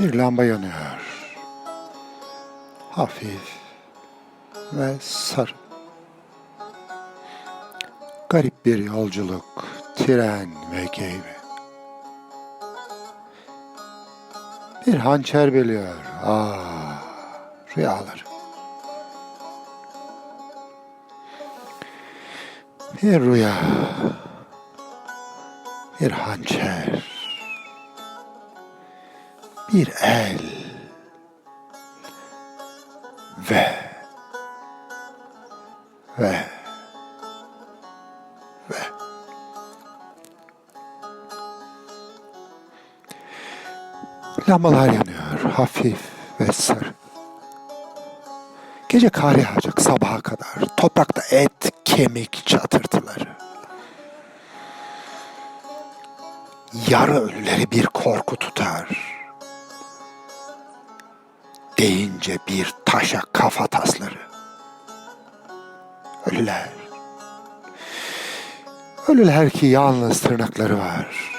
Bir lamba yanıyor. Hafif ve sarı. Garip bir yolculuk, tren ve gemi. Bir hançer biliyor. Ah, rüyalar. Bir rüya. Bir hançer. Bir el. Ve ve ve Lambalar yanıyor hafif ve sarı. Gece kar yağacak sabaha kadar. Toprakta et, kemik çatırtıları. Yarı ölüleri bir korku tutar. Deyince bir taşa kafa tasları. Ölüler. Ölüler ki yalnız tırnakları var.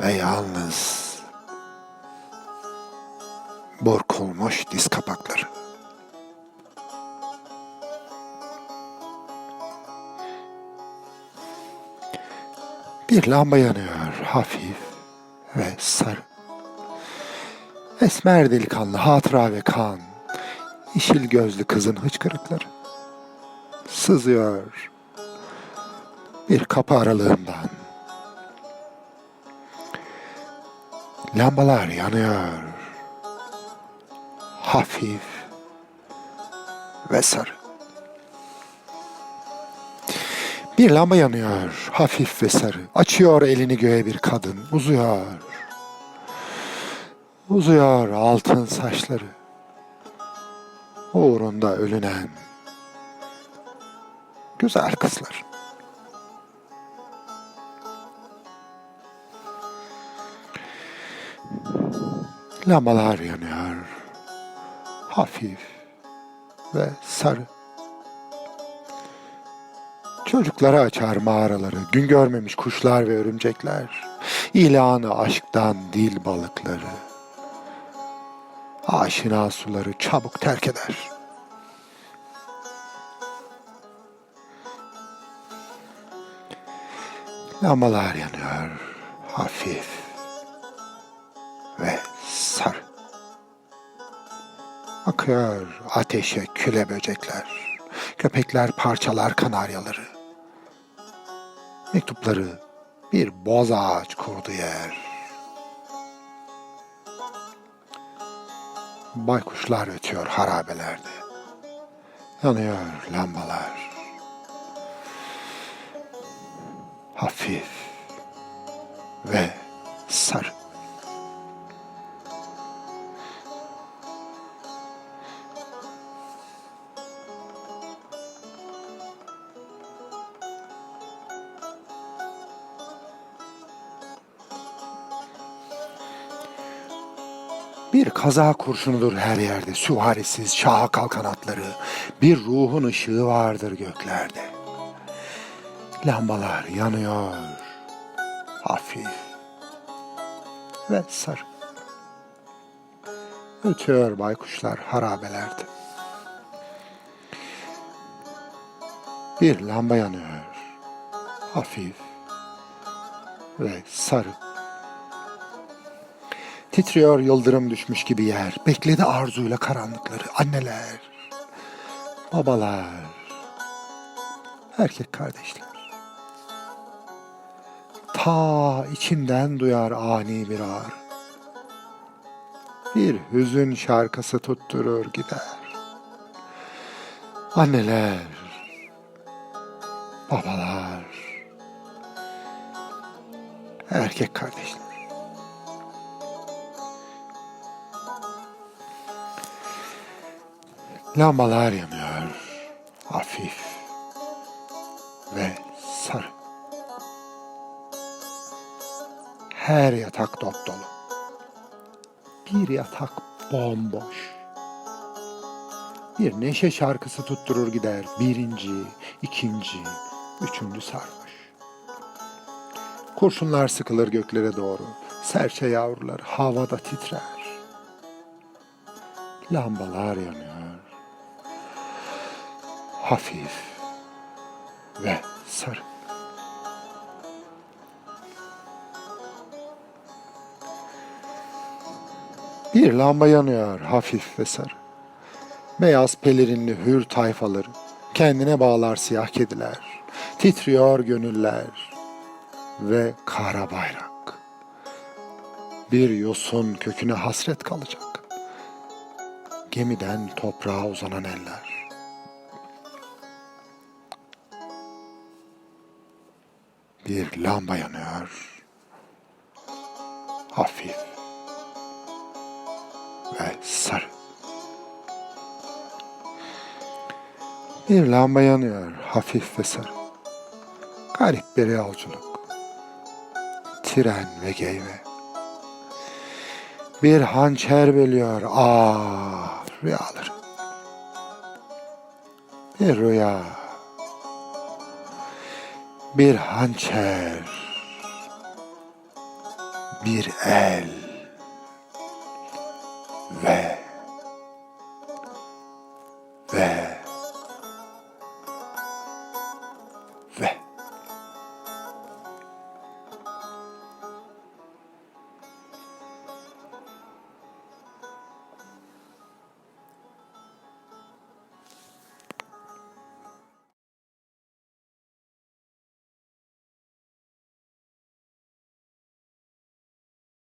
Ve yalnız burkulmuş diz kapakları. Bir lamba yanıyor hafif ve sarı. Esmer delikanlı hatıra ve kan, yeşil gözlü kızın hıçkırıkları. Sızıyor bir kapı aralığından. Lambalar yanıyor. Hafif ve sarı. Bir lamba yanıyor, hafif ve sarı. Açıyor elini göğe bir kadın, uzuyor. Uzuyor altın saçları. Uğrunda ölünen güzel kızlar. Lambalar yanıyor. Hafif ve sarı. Çocuklara açar mağaraları, gün görmemiş kuşlar ve örümcekler. İlanı aşktan dil balıkları. Aşina suları çabuk terk eder. Lambalar yanıyor, hafif ve sarı. Akıyor ateşe küle böcekler. Köpekler parçalar kanaryaları. Mektupları bir boz ağaç kurdu yer. Baykuşlar ötüyor harabelerde. Yanıyor lambalar. Hafif ve sarı. Bir kaza kurşunudur her yerde, süvarisiz şaha kalkan atları. Bir ruhun ışığı vardır göklerde. Lambalar yanıyor, hafif ve sarı. Ötüyor baykuşlar harabelerde. Bir lamba yanıyor, hafif ve sarı. Titriyor yıldırım düşmüş gibi yer. Bekledi arzuyla karanlıkları. Anneler, babalar, erkek kardeşler. Ta içinden duyar ani bir ağrı. Bir hüzün şarkısı tutturur gider. Anneler, babalar, erkek kardeşler. Lambalar yanıyor. Hafif ve sarı. Her yatak dop dolu. Bir yatak bomboş. Bir neşe şarkısı tutturur gider. Birinci, ikinci, üçüncü sarhoş. Kurşunlar sıkılır göklere doğru. Serçe yavrular havada titrer. Lambalar yanıyor. Hafif ve sarı. Bir lamba yanıyor hafif ve sarı. Beyaz pelerinli hür tayfaları, kendine bağlar siyah kediler, titriyor gönüller ve kara bayrak. Bir yosun köküne hasret kalacak. Gemiden toprağa uzanan eller. Bir lamba yanıyor. Hafif ve sarı. Bir lamba yanıyor hafif ve sarı. Garip bir yolculuk. Tren ve geyve. Bir hançer bölüyor ah rüyaları. Bir rüya. Bir hançer. Bir el.